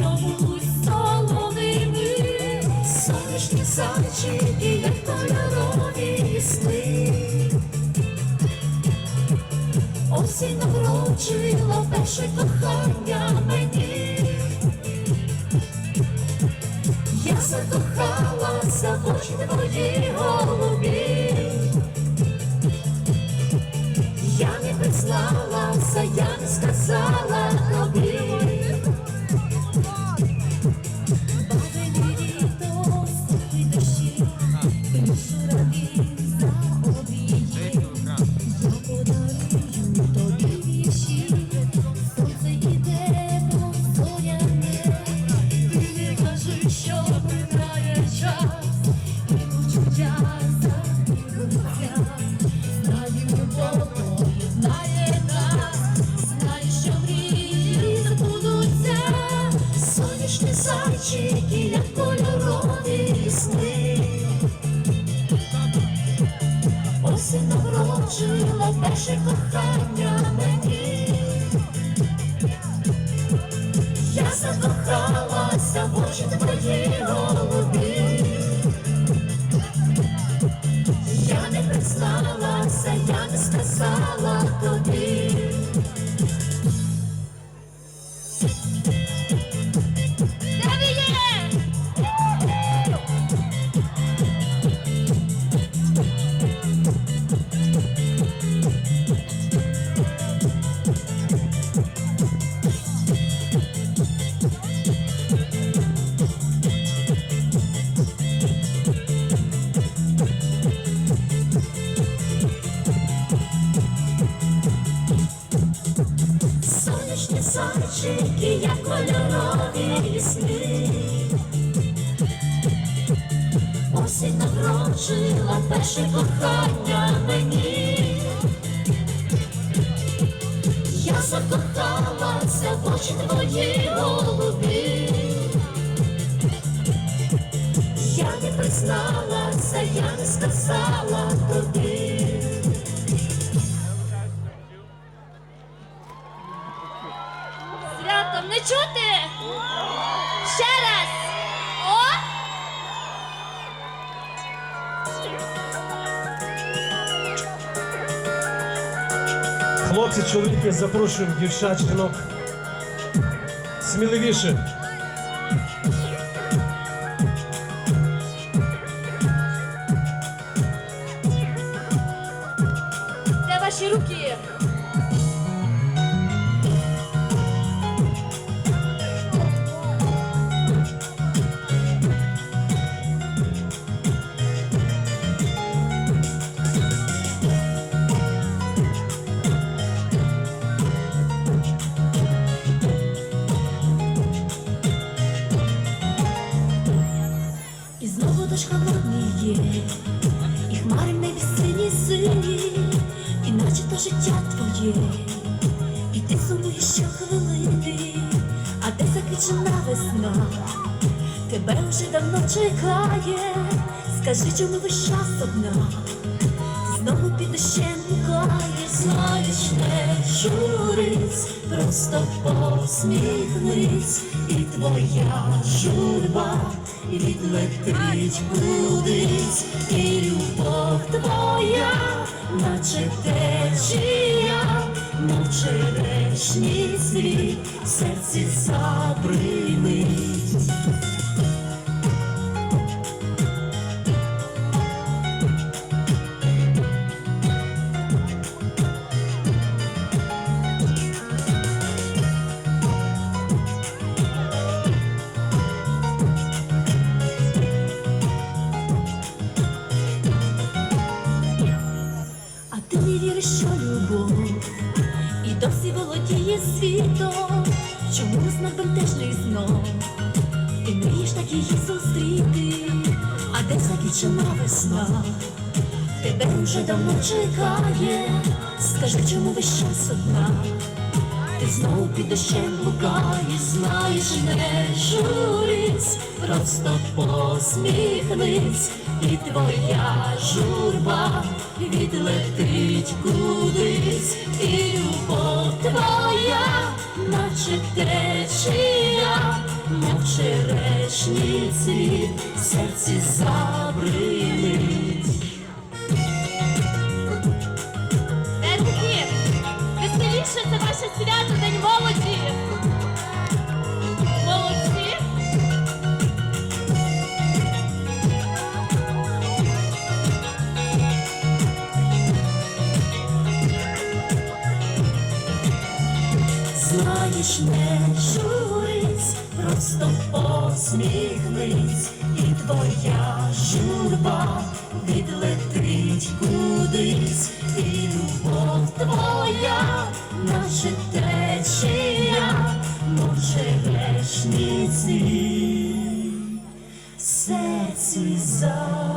чомусь солоними, сонячні зайчики, як кольорові сни. Осінь наврочила перше кохання. Наврочила перше кохання мені. Я закохалася в очі твої Сонячні як кольорові сни. Осінь наврочила перше кохання мені. Я закохалася в очі твої голубі. Я не призналася, я не сказала тобі. Святом не чути? Ще раз. О! Хлопці, чоловіки, запрошуємо дівчат, жінок. Сміливіше. Де ваші руки? Знову дощ холодний є, і хмари в небі сині сині, і наче то життя твоє, і ти сумуєш щохвилини, а де закричена весна, тебе вже давно чекає, скажи, чому весь час одна, знову під дощем гукаєш, знаєш, не журись, просто посміхнись, твоя журба відлетить кудись, і любов твоя, наче течія, мов черешній світ, в серці забринить. Досі володіє світом, чому знак бентежний знов? Ти мрієш так її зустріти, а де закінчена весна? Тебе вже давно чекає, скажи, чому весь час одна? Ти знову під дощем блукаєш, знаєш, не журись, просто посміхнись, і твоя журба відлетить кудись, і любов твоя, мов черешні цвіт в серці забринить. знаєш, не журись, просто посміхнись, і твоя журба відлетить кудись, і любов твоя, наша течія, може грешниці, серці за.